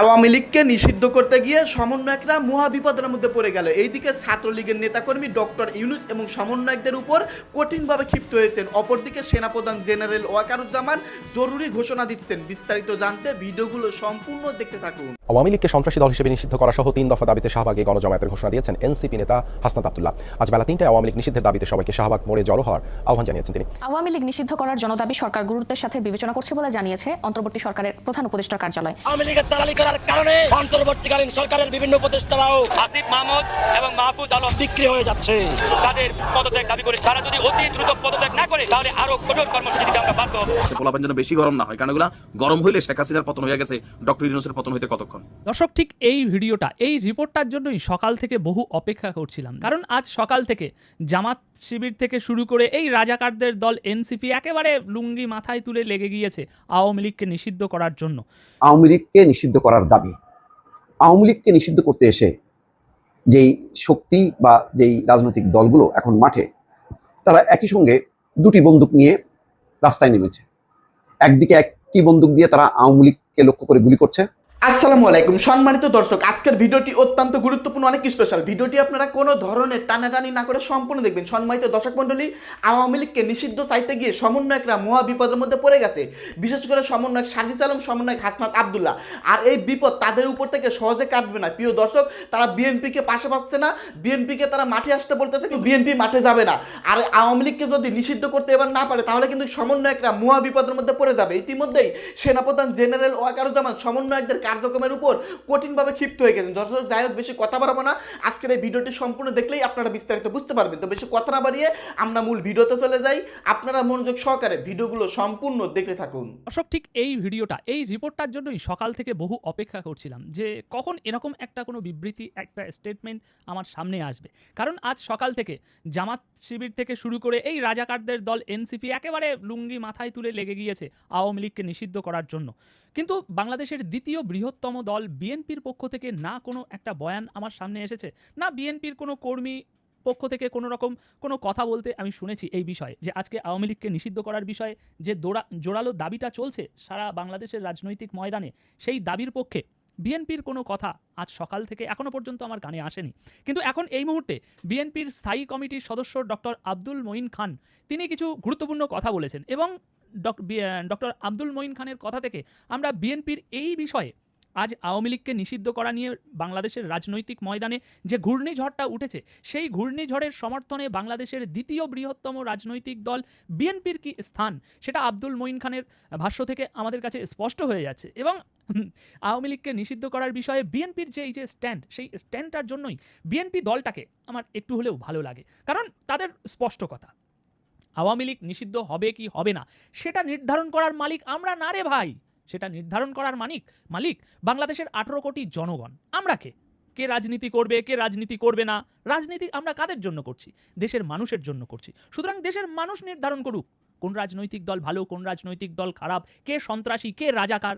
আওয়ামী লীগকে নিষিদ্ধ করতে গিয়ে সমন্বয়করা মহা বিপদের মধ্যে পড়ে গেল। এইদিকে ছাত্রলীগের নেতাকর্মী ডক্টর ইউনুস এবং সমন্বয়কদের উপর কঠিনভাবে ক্ষিপ্ত হয়েছেন। অপরদিকে সেনাপ্রধান জেনারেল ওয়াকারুজ্জামান জরুরি ঘোষণা দিচ্ছেন। বিস্তারিত জানতে ভিডিওগুলো সম্পূর্ণ দেখতে থাকুন। আওয়ামী লীগকে সন্ত্রাসী দল হিসেবে নিষিদ্ধ করা সহ তিন দফা দাবিতে শাহবাগে গণজমায়েতের ঘোষণা দিয়েছেন এনসিপি নেতা হাসনাত আব্দুল্লাহ। আজ বেলা তিনটায় আওয়ামী লীগ নিষিদ্ধের দাবিতে সবাইকে শাহবাগ মোড়ে জড়ো হওয়ার আহ্বান জানিয়েছেন তিনি। আওয়ামী লীগ নিষিদ্ধ করার জনদাবি সরকার গুরুত্বের সাথে বিবেচনা করছে বলে জানিয়েছে অন্তর্বর্তী সরকারের প্রধান উপদেষ্টার কার্যালয়। আওয়ামী লীগের করার কারণে অন্তর্বর্তীকালীন সরকারের বিভিন্ন উপদেষ্টারাও আসিফ মাহমুদ এবং মাহফুজ আলম বিক্রি হয়ে যাচ্ছে। তাদের পদত্যাগ দাবি করে তারা যদি অতি দ্রুত পদত্যাগ না করে তাহলে আরও কঠোর কর্মসূচি দিতে আমরা বাধ্য হব। পোলাপান যেন বেশি গরম না হয় কারণ এগুলা গরম হইলে শেখ হাসিনার পতন হয়ে গেছে ডক্টর ইউনুসের পতন হইতে কতক্ষণ? দর্শক ঠিক এই ভিডিওটা এই রিপোর্টটার জন্যই সকাল থেকে বহু অপেক্ষা করছিলাম। কারণ আজ সকাল থেকে জামাত শিবির থেকে শুরু করে এই রাজাকারদের দল এনসিপি একেবারে লুঙ্গি মাথায় তুলে লেগে গিয়েছে আওয়ামী লীগকে নিষিদ্ধ করার জন্য। আওয়ামী লীগকে নিষিদ্ধ করার দাবি। আওয়ামী লীগকে নিষিদ্ধ করতে এসে যেই শক্তি বা যেই রাজনৈতিক দলগুলো এখন মাঠে, তারা একই সঙ্গে দুটি বন্দুক নিয়ে রাস্তায় নেমেছে। একদিকে একটি বন্দুক দিয়ে তারা আওয়ামী লীগকে লক্ষ্য করে গুলি করছে আসসালামু আলাইকুম। সম্মানিত দর্শক, আজকের ভিডিওটি অত্যন্ত গুরুত্বপূর্ণ, অনেক স্পেশাল ভিডিওটি আপনারা কোনো ধরনের টানাটানি না করে সম্পূর্ণ দেখবেন। সম্মানিত দর্শক মণ্ডলী, আওয়ামী লীগকে নিষিদ্ধ চাইতে গিয়ে সমন্বয়করা মহা বিপদের মধ্যে পড়ে গেছে। বিশেষ করে সমন্বয়ক সাজিস আলম, সমন্বয়ক হাসনাত আবদুল্লাহ। আর এই বিপদ তাদের উপর থেকে সহজে কাটবে না। প্রিয় দর্শক, তারা বিএনপিকে পাশে পাচ্ছে না। বিএনপিকে তারা মাঠে আসতে বলতেছে, কিন্তু বিএনপি মাঠে যাবে না। আর আওয়ামী লীগকে যদি নিষিদ্ধ করতে এবার না পারে, তাহলে কিন্তু সমন্বয়করা মহা বিপদের মধ্যে পড়ে যাবে। ইতিমধ্যেই সেনাপ্রধান জেনারেল ওয়াকারুজ্জামান সমন্বয়কদের কার্যক্রমের উপর কঠিনভাবে ক্ষিপ্ত হয়ে গেছেন। দর্শক, যাই হোক, বেশি কথা বাড়াবো না। আজকের এই ভিডিওটি সম্পূর্ণ দেখলেই আপনারা বিস্তারিত বুঝতে পারবেন। তো বেশি কথা না বাড়িয়ে আমরা মূল ভিডিওতে চলে যাই। আপনারা মনোযোগ সহকারে ভিডিওগুলো সম্পূর্ণ দেখতে থাকুন। দর্শক, ঠিক এই ভিডিওটা, এই রিপোর্টটার জন্যই সকাল থেকে বহু অপেক্ষা করছিলাম যে কখন এরকম একটা কোনো বিবৃতি, একটা স্টেটমেন্ট আমার সামনে আসবে। কারণ আজ সকাল থেকে জামাত শিবির থেকে শুরু করে এই রাজাকারদের দল এনসিপি একেবারে লুঙ্গি মাথায় তুলে লেগে গিয়েছে আওয়ামী লীগকে নিষিদ্ধ করার জন্য। কিন্তু বাংলাদেশের দ্বিতীয় বৃহত্তম দল বিএনপির পক্ষ থেকে না কোনো একটা বয়ান আমার সামনে এসেছে। না বিএনপির কোনো কর্মী পক্ষ থেকে কোনো রকম কোনো কথা বলতে আমি শুনেছি এই বিষয়ে, যে আজকে আওয়ামী লীগকে নিষিদ্ধ করার বিষয়ে যে দোড়া, জোরালো দাবিটা চলছে সারা বাংলাদেশের রাজনৈতিক ময়দানে, সেই দাবির পক্ষে বিএনপির কোনো কথা আজ সকাল থেকে এখনও পর্যন্ত আমার কানে আসেনি। কিন্তু এখন এই মুহূর্তে বিএনপির স্থায়ী কমিটির সদস্য ডক্টর আব্দুল মঈন খান, তিনি কিছু গুরুত্বপূর্ণ কথা বলেছেন এবং ডক্টর আব্দুল মঈন খানের কথা থেকে আমরা বিএনপির এই বিষয়ে আজ আওয়ামী লীগকে নিষিদ্ধ করা নিয়ে বাংলাদেশের রাজনৈতিক ময়দানে যে ঘূর্ণিঝড়টা উঠেছে, সেই ঘূর্ণিঝড়ের সমর্থনে বাংলাদেশের দ্বিতীয় বৃহত্তম রাজনৈতিক দল বিএনপির কি স্থান? সেটা আব্দুল মঈন খানের ভাষ্য থেকে আমাদের কাছে স্পষ্ট হয়ে যাচ্ছে। এবং আওয়ামী লীগকে নিষিদ্ধ করার বিষয়ে বিএনপির যে এই যে স্ট্যান্ড, সেই স্ট্যান্ডটার জন্যই বিএনপি দলটাকে আমার একটু হলেও ভালো লাগে। কারণ তাদের স্পষ্ট কথা। আওয়ামী লীগ নিষিদ্ধ হবে কি হবে না? সেটা নির্ধারণ করার মালিক আমরা না রে ভাই। সেটা নির্ধারণ করার মালিক মালিক বাংলাদেশের আঠেরো কোটি জনগণ। আমরা কে? কে রাজনীতি করবে, কে রাজনীতি করবে না? রাজনীতি আমরা কাদের জন্য করছি? দেশের মানুষের জন্য করছি। সুতরাং দেশের মানুষ নির্ধারণ করুক। কোন রাজনৈতিক দল ভালো, কোন রাজনৈতিক দল খারাপ, কে সন্ত্রাসী, কে রাজাকার?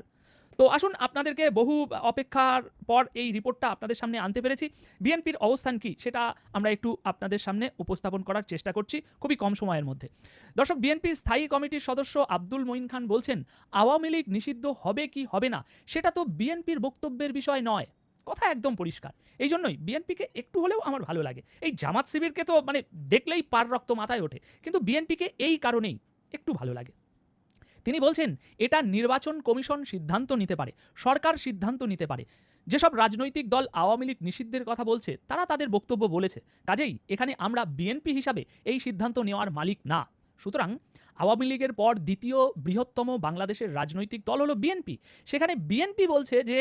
তো আসুন আপনাদেরকে বহু অপেক্ষার পর এই রিপোর্টটা আপনাদের সামনে আনতে পেরেছি। বিএনপির অবস্থান কি সেটা আমরা একটু আপনাদের সামনে উপস্থাপন করার চেষ্টা করছি খুবই কম সময়ের মধ্যে। দর্শক, বিএনপির স্থায়ী কমিটির সদস্য আব্দুল মঈন খান বলছেন, আওয়ামী লীগ নিষিদ্ধ হবে কি হবে না? সেটা তো বিএনপির বক্তব্যের বিষয় নয়। কথা একদম পরিষ্কার। এই জন্যই বিএনপিকে একটু হলেও আমার ভালো লাগে। এই জামাত শিবিরকে তো মানে দেখলেই পার রক্ত মাথায় ওঠে। কিন্তু বিএনপিকে এই কারণেই একটু ভালো লাগে। তিনি বলছেন, এটা নির্বাচন কমিশন সিদ্ধান্ত নিতে পারে, সরকার সিদ্ধান্ত নিতে পারে। যেসব রাজনৈতিক দল আওয়ামী লীগ নিষিদ্ধের কথা বলছে, তারা তাদের বক্তব্য বলেছে। কাজেই এখানে আমরা বিএনপি হিসাবে এই সিদ্ধান্ত নেওয়ার মালিক না। সুতরাং আওয়ামী লীগের পর দ্বিতীয় বৃহত্তম বাংলাদেশের রাজনৈতিক দল হলো বিএনপি। সেখানে বিএনপি বলছে যে,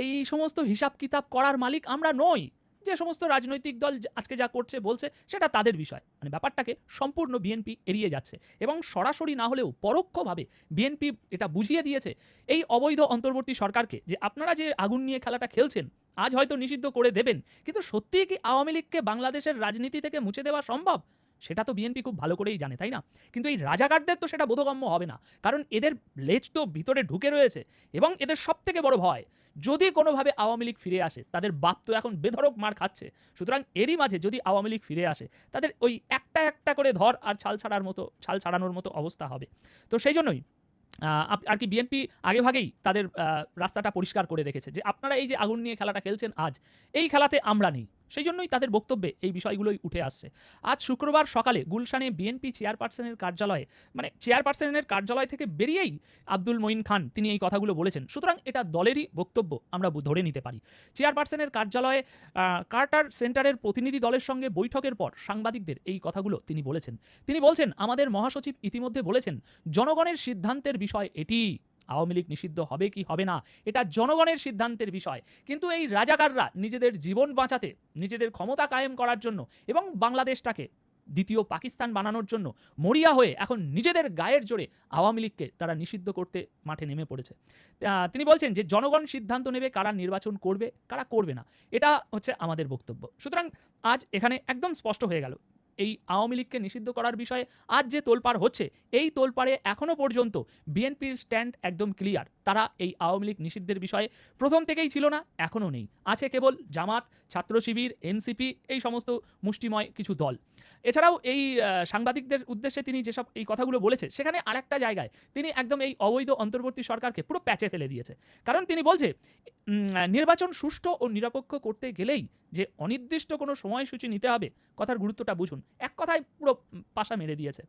এই সমস্ত হিসাব কিতাব করার মালিক আমরা নই। যে সমস্ত রাজনৈতিক দল আজকে যা করছে, বলছে, সেটা তাদের বিষয়। মানে ব্যাপারটাকে সম্পূর্ণ বিএনপি এড়িয়ে যাচ্ছে। এবং সরাসরি না হলেও পরোক্ষভাবে বিএনপি এটা বুঝিয়ে দিয়েছে এই অবৈধ অন্তর্বর্তী সরকারকে যে আপনারা যে আগুন নিয়ে খেলাটা খেলছেন, আজ হয়তো নিষিদ্ধ করে দেবেন, কিন্তু সত্যিই কি আওয়ামী লীগকে বাংলাদেশের রাজনীতি থেকে মুছে দেওয়া সম্ভব? সেটা তো বিএনপি খুব ভালো করেই জানে, তাই না? কিন্তু এই রাজাকারদের তো সেটা বোধগম্য হবে না, কারণ এদের লেজ তো ভিতরে ঢুকে রয়েছে এবং এদের সব থেকে বড় ভয়, যদি কোনোভাবে আওয়ামী লীগ ফিরে আসে, তাদের বাপ তো এখন বেধরক মার খাচ্ছে, সুতরাং এরই মাঝে যদি আওয়ামী লীগ ফিরে আসে, তাদের ওই একটা একটা করে ধর আর ছাল ছাড়ার মতো, ছাল ছাড়ানোর মতো অবস্থা হবে। তো সেই জন্যই আর কি বিএনপি আগেভাগেই তাদের রাস্তাটা পরিষ্কার করে রেখেছে যে, আপনারা এই যে আগুন নিয়ে খেলাটা খেলছেন আজ, এই খেলাতে আমরা নেই। সেই জন্যই তাদের বক্তব্যে এই বিষয়গুলোই উঠে আসছে। আজ শুক্রবার সকালে গুলশানে বিএনপি চেয়ারপারসনের কার্যালয়ে মানে চেয়ারপারসনের কার্যালয় থেকে বেরিয়েই আব্দুল মঈন খান তিনি এই কথাগুলো বলেছেন। সুতরাং এটা দলেরই বক্তব্য, আমরা ধরে নিতে পারি। চেয়ারপারসনের কার্যালয়ে কার্টার সেন্টারের প্রতিনিধি দলের সঙ্গে বৈঠকের পর সাংবাদিকদের এই কথাগুলো তিনি বলেছেন। তিনি বলছেন, আমাদের মহাসচিব ইতিমধ্যে বলেছেন, জনগণের সিদ্ধান্তের বিষয় এটি। আওয়ামী লীগ নিষিদ্ধ হবে কি হবে না, এটা জনগণের সিদ্ধান্তের বিষয়। কিন্তু এই রাজাকাররা নিজেদের জীবন বাঁচাতে, নিজেদের ক্ষমতা কায়েম করার জন্য এবং বাংলাদেশটাকে দ্বিতীয় পাকিস্তান বানানোর জন্য মরিয়া হয়ে এখন নিজেদের গায়ের জোরে আওয়ামী লীগকে তারা নিষিদ্ধ করতে মাঠে নেমে পড়েছে। তিনি বলছেন যে জনগণ সিদ্ধান্ত নেবে কারা নির্বাচন করবে, কারা করবে না, এটা হচ্ছে আমাদের বক্তব্য। সুতরাং আজ এখানে একদম স্পষ্ট হয়ে গেল। এই আওয়ামী লীগকে নিষিদ্ধ করার বিষয়ে আজ যে তোলপাড় হচ্ছে, এই তোলপাড়ে এখনও পর্যন্ত বিএনপির স্ট্যান্ড একদম ক্লিয়ার। তারা এই আওয়ামী লীগ নিষিদ্ধের বিষয়ে প্রথম থেকেই ছিল না এখনও নেই। আছে কেবল জামাত, ছাত্র শিবির, এনসিপি, এই সমস্ত মুষ্টিময় কিছু দল। এছাড়াও এই সাংবাদিকদের উদ্দেশ্যে তিনি যেসব এই কথাগুলো বলেছে, সেখানে আরেকটা জায়গায় তিনি একদম এই অবৈধ অন্তর্বর্তী সরকারকে পুরো প্যাচে ফেলে দিয়েছে। কারণ তিনি বলছে নির্বাচন সুষ্ঠু ও নিরপেক্ষ করতে গেলেই যে অনির্দিষ্ট কোনো সময়সূচি নিতে হবে, কথার গুরুত্বটা বুঝুন। এক কথায় পুরো পাশা মেরে দিয়েছে।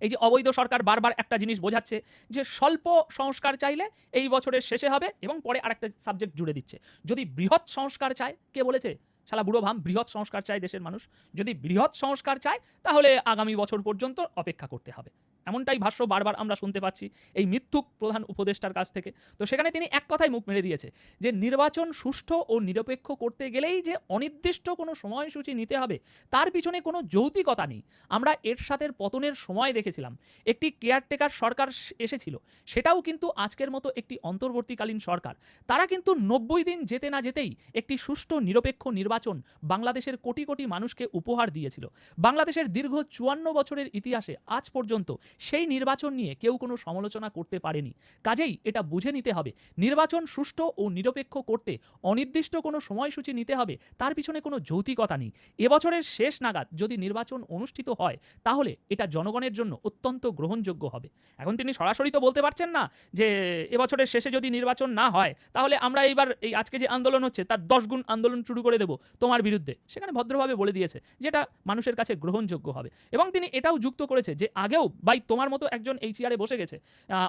এই যে অবৈধ সরকার বারবার একটা জিনিস বোঝাচ্ছে যে স্বল্প সংস্কার চাইলে এই বছরের শেষে হবে এবং পরে আরেকটা সাবজেক্ট জুড়ে দিচ্ছে। যদি বৃহৎ সংস্কার চায়, কে বলেছে? শালা বুড়ো ভাম, বৃহৎ সংস্কার চায় দেশের মানুষ। যদি বৃহৎ সংস্কার চায়, তাহলে আগামী বছর পর্যন্ত অপেক্ষা করতে হবে। এমনটাই ভাষ্য বারবার আমরা শুনতে পাচ্ছি এই মৃত্যুক প্রধান উপদেষ্টার কাছ থেকে। তো সেখানে তিনি এক কথায় মুখ মেরে দিয়েছে যে, নির্বাচন সুষ্ঠু ও নিরপেক্ষ করতে গেলেই যে অনির্দিষ্ট কোনো সময়সূচি নিতে হবে, তার পিছনে কোনো যৌতিকতা নেই। আমরা এর সাথে পতনের সময় দেখেছিলাম। একটি কেয়ারটেকার সরকার এসেছিল। সেটাও কিন্তু আজকের মতো একটি অন্তর্বর্তীকালীন সরকার। তারা কিন্তু নব্বই দিন যেতে না যেতেই একটি সুষ্ঠু নিরপেক্ষ নির্বাচন বাংলাদেশের কোটি কোটি মানুষকে উপহার দিয়েছিল। বাংলাদেশের দীর্ঘ চুয়ান্ন বছরের ইতিহাসে আজ পর্যন্ত সেই নির্বাচন নিয়ে কেউ কোনো সমালোচনা করতে পারেনি। কাজেই এটা বুঝে নিতে হবে, নির্বাচন সুষ্ঠু ও নিরপেক্ষ করতে অনির্দিষ্ট কোনো সময়সূচি নিতে হবে, তার পিছনে কোনো যৌতিকতা নেই। এবছরের শেষ নাগাদ যদি নির্বাচন অনুষ্ঠিত হয়, তাহলে এটা জনগণের জন্য অত্যন্ত গ্রহণযোগ্য হবে। এখন তিনি সরাসরি তো বলতে পারছেন না যে, এবছরের শেষে যদি নির্বাচন না হয়, তাহলে আমরা এইবার এই আজকে যে আন্দোলন হচ্ছে, তার দশ গুণ আন্দোলন শুরু করে দেব তোমার বিরুদ্ধে। সেখানে ভদ্রভাবে বলে দিয়েছে যেটা মানুষের কাছে গ্রহণযোগ্য হবে। এবং তিনি এটাও যুক্ত করেছে যে, আগেও বাই তোমার মতো একজন এই চেয়ারে বসে গেছে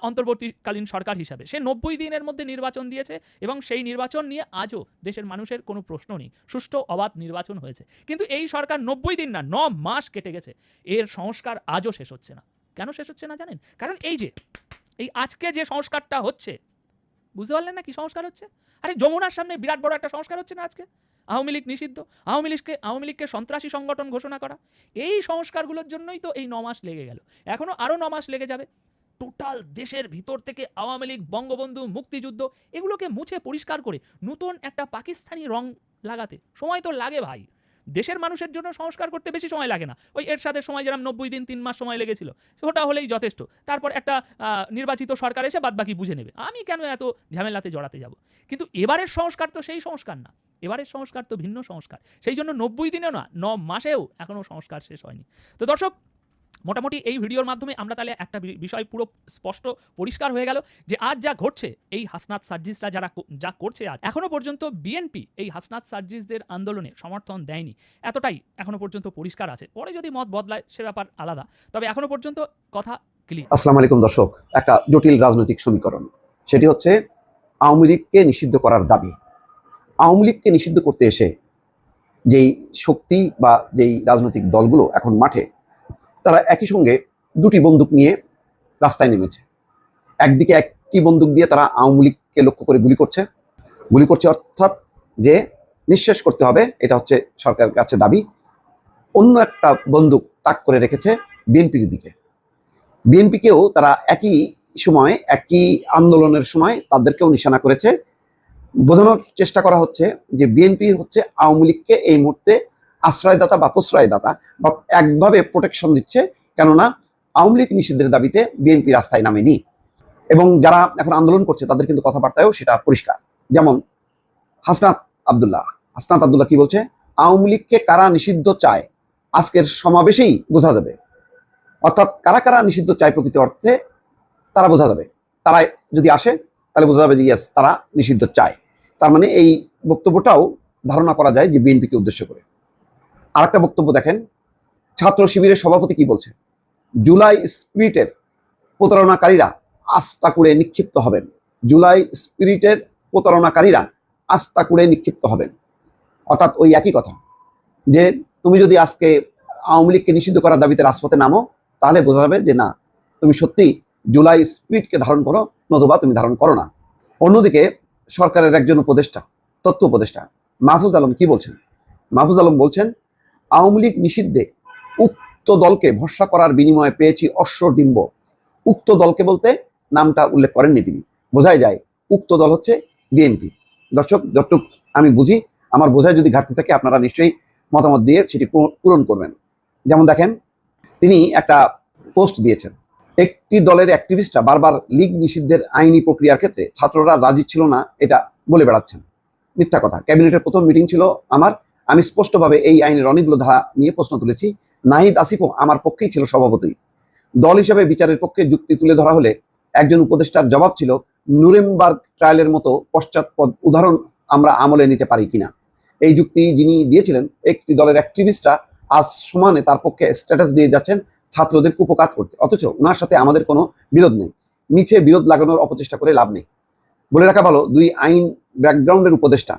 অন্তর্বর্তীকালীন সরকার হিসাবে। সে নব্বই দিনের মধ্যে নির্বাচন দিয়েছে এবং সেই নির্বাচন নিয়ে আজও দেশের মানুষের কোনো প্রশ্ন নেই। সুষ্ঠু, অবাধ নির্বাচন হয়েছে। কিন্তু এই সরকার নব্বই দিন না, ন মাস কেটে গেছে। এর সংস্কার আজও শেষ হচ্ছে না। কেন শেষ হচ্ছে না জানেন? কারণ এই যে, এই আজকে যে সংস্কারটা হচ্ছে, বুঝতে পারলেন না কি সংস্কার হচ্ছে? আরে যমুনার সামনে বিরাট বড় একটা সংস্কার হচ্ছে না আজকে? আওয়ামী লীগ নিষিদ্ধ, আওয়ামী লীগকে আওয়ামী লীগকে সন্ত্রাসী সংগঠন ঘোষণা করা, এই সংস্কারগুলোর জন্যই তো এই ন মাস লেগে গেল। এখনও আরও ন মাস লেগে যাবে। টোটাল দেশের ভিতর থেকে আওয়ামী লীগ, বঙ্গবন্ধু, মুক্তিযুদ্ধ, এগুলোকে মুছে পরিষ্কার করে নতুন একটা পাকিস্তানি রং লাগাতে। সময় তো লাগে ভাই। দেশের মানুষের জন্য সংস্কার করতে বেশি সময় লাগে না। ওই এর সাথে সময় যেরকম নব্বই দিন, তিন মাস সময় লেগেছিল, ওটা হলেই যথেষ্ট। তারপর একটা নির্বাচিত সরকার এসে বাদবাকি বুঝে নেবে। আমি কেন এত ঝামেলাতে জড়াতে যাব? কিন্তু এবারের সংস্কার তো সেই সংস্কার না। এবারের সংস্কার তো ভিন্ন সংস্কার। সেই জন্য নব্বই দিনেও না, ন মাসেও এখনও সংস্কার শেষ হয়নি। তো দর্শক, মোটামুটি এই ভিডিওর মাধ্যমে আমরা তাহলে একটা বিষয় পুরো স্পষ্ট, পরিষ্কার হয়ে গেল যে আজ যা ঘটছে, এই হাসনাত সার্জিসরা যারা যা করছে আজ এখনও পর্যন্ত বিএনপি এই হাসনাত সার্জিসদের আন্দোলনে সমর্থন দেয়নি। এতটাই এখনও পর্যন্ত পরিষ্কার আছে। পরে যদি মত বদলায়, সে ব্যাপার আলাদা। তবে এখনও পর্যন্ত কথা ক্লিয়ার আসসালামু আলাইকুম দর্শক, একটা জটিল রাজনৈতিক সমীকরণ। সেটি হচ্ছে আওয়ামী লীগকে নিষিদ্ধ করার দাবি। আওয়ামী লীগকে নিষিদ্ধ করতে এসে যেই শক্তি বা যেই রাজনৈতিক দলগুলো এখন মাঠে, তারা একই সঙ্গে দুটি বন্দুক নিয়ে রাস্তায় নেমেছে। একদিকে একটি বন্দুক দিয়ে তারা আওয়ামী লীগকে লক্ষ্য করে গুলি করছে। গুলি করছে অর্থাৎ যে নিঃশেষ করতে হবে, এটা হচ্ছে সরকারের কাছে দাবি। অন্য একটা বন্দুক তাক করে রেখেছে বিএনপির দিকে। বিএনপিকেও তারা একই সময়, একই আন্দোলনের সময় তাদেরকেও নিশানা করেছে। বোঝানোর চেষ্টা করা হচ্ছে যে বিএনপি হচ্ছে আওয়ামী লীগকে এই মুহূর্তে আশ্রয়দাতা বা প্রশ্রয়দাতা বা একভাবে প্রোটেকশন দিচ্ছে, কেননা আওয়ামী লীগ নিষিদ্ধের দাবিতে বিএনপি রাস্তায় নামেনি। এবং যারা এখন আন্দোলন করছে, তাদের কিন্তু কথাবার্তায়ও সেটা পরিষ্কার। যেমন হাসনাত আবদুল্লাহ। হাসনাত আবদুল্লাহ কি বলছে? আওয়ামী লীগকে কারা নিষিদ্ধ চায়, আজকের সমাবেশেই বোঝা যাবে। অর্থাৎ কারা কারা নিষিদ্ধ চায় প্রকৃত অর্থে, তারা বোঝা যাবে। তারা যদি আসে, তাহলে বোঝা যাবে যে ইয়েস তারা নিষিদ্ধ চায়। তার মানে এই বক্তব্যটাও ধারণা করা যায় যে বিএনপিকে উদ্দেশ্য করে। আরেকটা বক্তব্য দেখেন, ছাত্র শিবিরের সভাপতি কি বলছে? জুলাই স্পিরিটের প্রতারণাকারীরা আস্থা করে নিক্ষিপ্ত হবেন। জুলাই স্পিরিটের প্রতারণাকারীরা আস্থা করে নিক্ষিপ্ত হবেন। অর্থাৎ ওই একই কথা, যে তুমি যদি আজকে আওয়ামী লীগকে নিষিদ্ধ করার দাবিতে রাজপথে নামো, তাহলে বোঝা যাবে যে না, তুমি সত্যি জুলাই স্পিরিটকে ধারণ করো, নতুবা তুমি ধারণ করো না। অন্যদিকে সরকারের একজন উপদেষ্টা, তথ্য উপদেষ্টা, মাহফুজ আলম কি বলছেন? মাহফুজ আলম বলছেন, আওয়ামী লীগ নিষিদ্ধে উক্ত দলকে ভরসা করার বিনিময়ে পেয়েছি অশ্বডিম্ব উক্ত দলকে বলতে নামটা উল্লেখ করেননি তিনি। বোঝাই যায়, উক্ত দল হচ্ছে বিএনপি। দর্শক, যতটুক আমি বুঝি, আমার বোঝায় যদি ঘাটতি থাকে, আপনারা নিশ্চয়ই মতামত দিয়ে সেটি পূরণ করবেন। যেমন দেখেন, তিনি একটা পোস্ট দিয়েছেন। একটি দলের অ্যাক্টিভিস্টরা বারবার লীগ নিষিদ্ধের আইনি প্রক্রিয়ার ক্ষেত্রে ছাত্ররা রাজি ছিল না, এটা বলে বেড়াচ্ছেন। মিথ্যা কথা। ক্যাবিনেটের প্রথম মিটিং ছিল আমার। আমি স্পষ্টভাবে এই আইনের অনেকগুলো ধারা নিয়ে প্রশ্ন তুলেছি। নাহিদ আসিফও আমার পক্ষেই ছিল সভাপতি। দল হিসেবে বিচারের পক্ষে যুক্তি তুলে ধরা হলে একজন উপদেষ্টার জবাব ছিল, নুরেমবার্গ ট্রায়ালের মতো পশ্চাৎপদ উদাহরণ আমরা আমলে নিতে পারি কিনা? এই যুক্তি যিনি দিয়েছিলেন, একটি দলের অ্যাক্টিভিস্টরা আজ সমানে তার পক্ষে স্ট্যাটাস দিয়ে যাচ্ছেন। ছাত্রদের কুপকাত করতে। অথচ ওনার সাথে আমাদের কোনো বিরোধ নেই। নিচে বিরোধ লাগানোর অপচেষ্টা করে লাভ নেই। বলে রাখা ভালো, দুই আইন ব্যাকগ্রাউন্ডের উপদেষ্টা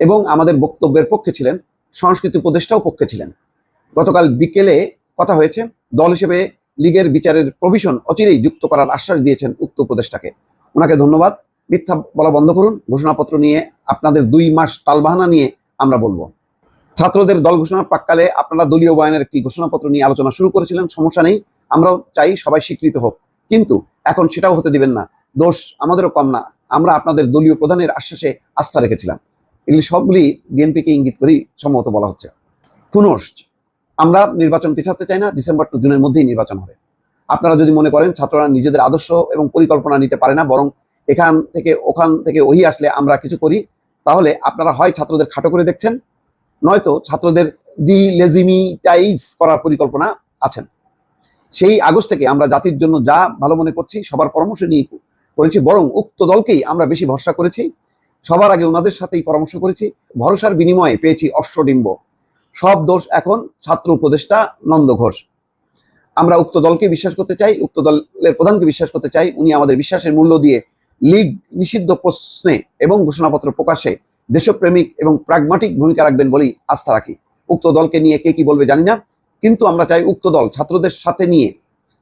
এবং আমাদের বক্তব্যের পক্ষে ছিলেন, সংস্কৃতি উপদেষ্টাও পক্ষে ছিলেন। গতকাল বিকেলে কথা হয়েছে, দল হিসেবে লীগের বিচারের প্রভিশন অচিরেই যুক্ত করার আশ্বাস দিয়েছেন উক্ত উপদেষ্টাকে। ওনাকে ধন্যবাদ। মিথ্যা বলা বন্ধ করুন। ঘোষণাপত্র নিয়ে আপনাদের দুই মাস টালবাহানা নিয়ে আমরা বলব। ছাত্রদের দল ঘোষণার প্রাককালে আপনারা দলীয় বয়ানের একটি ঘোষণাপত্র নিয়ে আলোচনা শুরু করেছিলেন, সমস্যা নেই, আমরাও চাই সবাই স্বীকৃত হোক। কিন্তু এখন সেটাও হতে দিবেন না, দোষ আমাদেরও কম না, আমরা আপনাদের দলীয় প্রধানের আশ্বাসে আস্থা রেখেছিলাম। এগুলি সবগুলি বিএনপিকে ইঙ্গিত করেই সম্ভবত বলা হচ্ছে। পুনশ আমরা নির্বাচন পিছাতে চাই না, ডিসেম্বর টু জুনের মধ্যেই নির্বাচন হবে। আপনারা যদি মনে করেন, ছাত্ররা নিজেদের আদর্শ এবং পরিকল্পনা নিতে পারে না, বরং এখান থেকে, ওখান থেকে ওই আসলে আমরা কিছু করি, তাহলে আপনারা হয় ছাত্রদের খাটো করে দেখছেন নয়তো ছাত্রদের ডি লেজিমিটাইজ করার পরিকল্পনা আছেন। সেই আগস্ট থেকে আমরা জাতির জন্য যা ভালো মনে করছি, সবার পরামর্শ নিয়ে করেছি, বরং উক্ত দলকেই আমরা বেশি ভরসা করেছি। সবার আগে ওনাদের সাথেই পরামর্শ করেছি, ভরসার বিনিময়ে পেয়েছি অশ্বডিম্ব। সব দোষ এখন ছাত্র উপদেষ্টা নন্দ ঘোষ। আমরা উক্ত দলকে বিশ্বাস করতে চাই, উক্ত দলের প্রধানকে বিশ্বাস করতে চাই। উনি আমাদের বিশ্বাসের মূল্য দিয়ে লীগ নিষিদ্ধ প্রশ্নে এবং ঘোষণাপত্র প্রকাশে দেশপ্রেমিক এবং প্রাগমাটিক ভূমিকা রাখবেন বলেই আস্থা রাখি। উক্ত দলকে নিয়ে কে কি বলবে জানি না, কিন্তু আমরা চাই উক্ত দল ছাত্রদের সাথে নিয়ে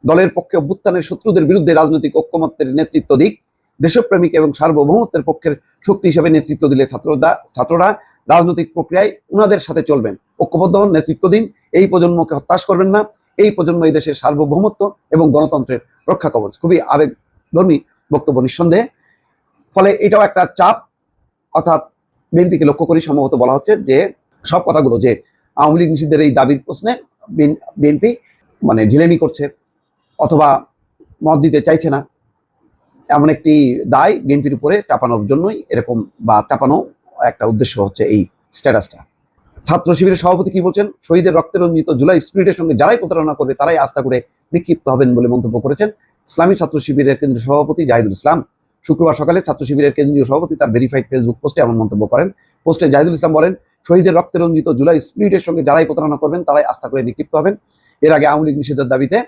দলের পক্ষে অভ্যুত্থানের শত্রুদের বিরুদ্ধে রাজনৈতিক ঐক্যমত্যের নেতৃত্ব দিক। দেশপ্রেমিক এবং সার্বভৌমত্বের পক্ষের শক্তি হিসেবে নেতৃত্ব দিলে ছাত্ররা ছাত্ররা রাজনৈতিক প্রক্রিয়ায় উনাদের সাথে চলবেন। ঐক্যবদ্ধ হন, নেতৃত্ব দিন, এই প্রজন্মকে হতাশ করবেন না। এই প্রজন্ম এই দেশের সার্বভৌমত্ব এবং গণতন্ত্রের রক্ষা কবচ। খুবই আবেগধর্মী বক্তব্য নিঃসন্দেহে। ফলে এটাও একটা চাপ, অর্থাৎ বিএনপিকে লক্ষ্য করে সম্ভবত বলা হচ্ছে যে, সব কথাগুলো যে আওয়ামী লীগ নিষিদ্ধের এই দাবির প্রশ্নে বিএনপি মানে ঢিলেমি করছে অথবা মত দিতে চাইছে না, এমন একটি দায় বিএনপির উপরে চাপানোর জন্যই এরকম বা চাপানো একটা উদ্দেশ্য হচ্ছে এই স্ট্যাটাসটা। ছাত্র শিবিরের সভাপতি কি বলছেন? শহীদের রক্তে রঞ্জিত জুলাই স্পিরিটের সঙ্গে যারাই প্রতারণা করবে তারাই আস্থা করে নিক্ষিপ্ত হবেন বলে মন্তব্য করেছেন। ইসলামী ছাত্র শিবিরের কেন্দ্রীয় সভাপতি জাহিদুল ইসলাম শুক্রবার সকালে ছাত্র শিবিরের কেন্দ্রীয় সভাপতি তার ভেরিফাইড ফেসবুক পোস্টে এমন মন্তব্য করেন। পোস্টে জাহিদুল ইসলাম বলেন, শহীদের রক্তে রঞ্জিত জুলাই স্পিরিটের সঙ্গে যারাই প্রতারণা করবেন, তারাই আস্থা করে নিক্ষিপ্ত হবেন। এর আগে আওয়ামী লীগ নিষেধের দাবিতে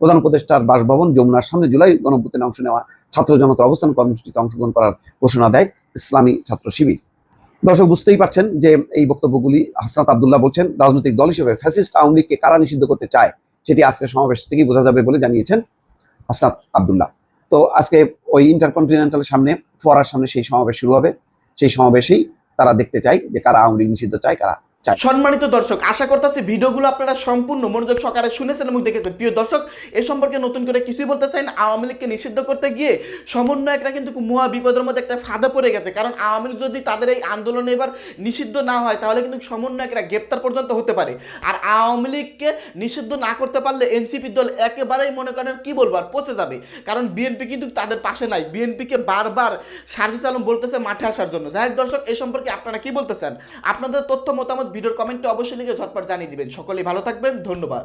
প্রধান উপদেষ্টার বাসভবন যমুনার সামনে জুলাই গণভূতিতে অংশ নেওয়া ছাত্র জনতার অবস্থান কর্মসূচিতে অংশগ্রহণ করার ঘোষণা দেয় ইসলামী ছাত্র শিবির। দর্শক, বুঝতেই পারছেন যে এই বক্তব্যগুলি হাসনাত আবদুল্লাহ বলছেন, রাজনৈতিক দল হিসেবে ফ্যাসিস্ট আওয়ামী লীগকে কারা নিষিদ্ধ করতে চায় সেটি আজকে সমাবেশ থেকেই বোঝা যাবে বলে জানিয়েছেন হাসনাত আবদুল্লাহ। তো আজকে ওই ইন্টারকন্টিনেন্টালের সামনে, ফোয়ারার সামনে সেই সমাবেশ শুরু হবে। সেই সমাবেশেই তারা দেখতে চায় যে কারা আওয়ামী লীগ নিষিদ্ধ চায়, কারা সম্মানিত দর্শক, আশা করতেছি ভিডিওগুলো আপনারা সম্পূর্ণ মনোযোগ সহকারে শুনেছেন এবং দেখেছেন। প্রিয় দর্শক, এ সম্পর্কে নতুন করে কিছুই বলতে চাই আওয়ামী লীগকে নিষিদ্ধ করতে গিয়ে সমন্বয়করা কিন্তু মহা বিপদের মধ্যে একটা ফাঁদা পড়ে গেছে। কারণ আওয়ামী লীগ যদি তাদের এই আন্দোলনে এবার নিষিদ্ধ না হয়, তাহলে কিন্তু সমন্বয়করা গ্রেপ্তার পর্যন্ত হতে পারে। আর আওয়ামী লীগকে নিষিদ্ধ না করতে পারলে এনসিপি দল একেবারেই মনে করেন, কি বলব, আর পচে যাবে। কারণ বিএনপি কিন্তু তাদের পাশে নাই। বিএনপিকে বারবার সার্জিস আলম বলতেছে মাঠে আসার জন্য। যাই দর্শক, এ সম্পর্কে আপনারা কি বলতে চান? আপনাদের তথ্য, মতামত ভিডিওর কমেন্টে অবশ্যই লিখে ঝটপট জানিয়ে দিবেন। সকলেই ভালো থাকবেন ধন্যবাদ।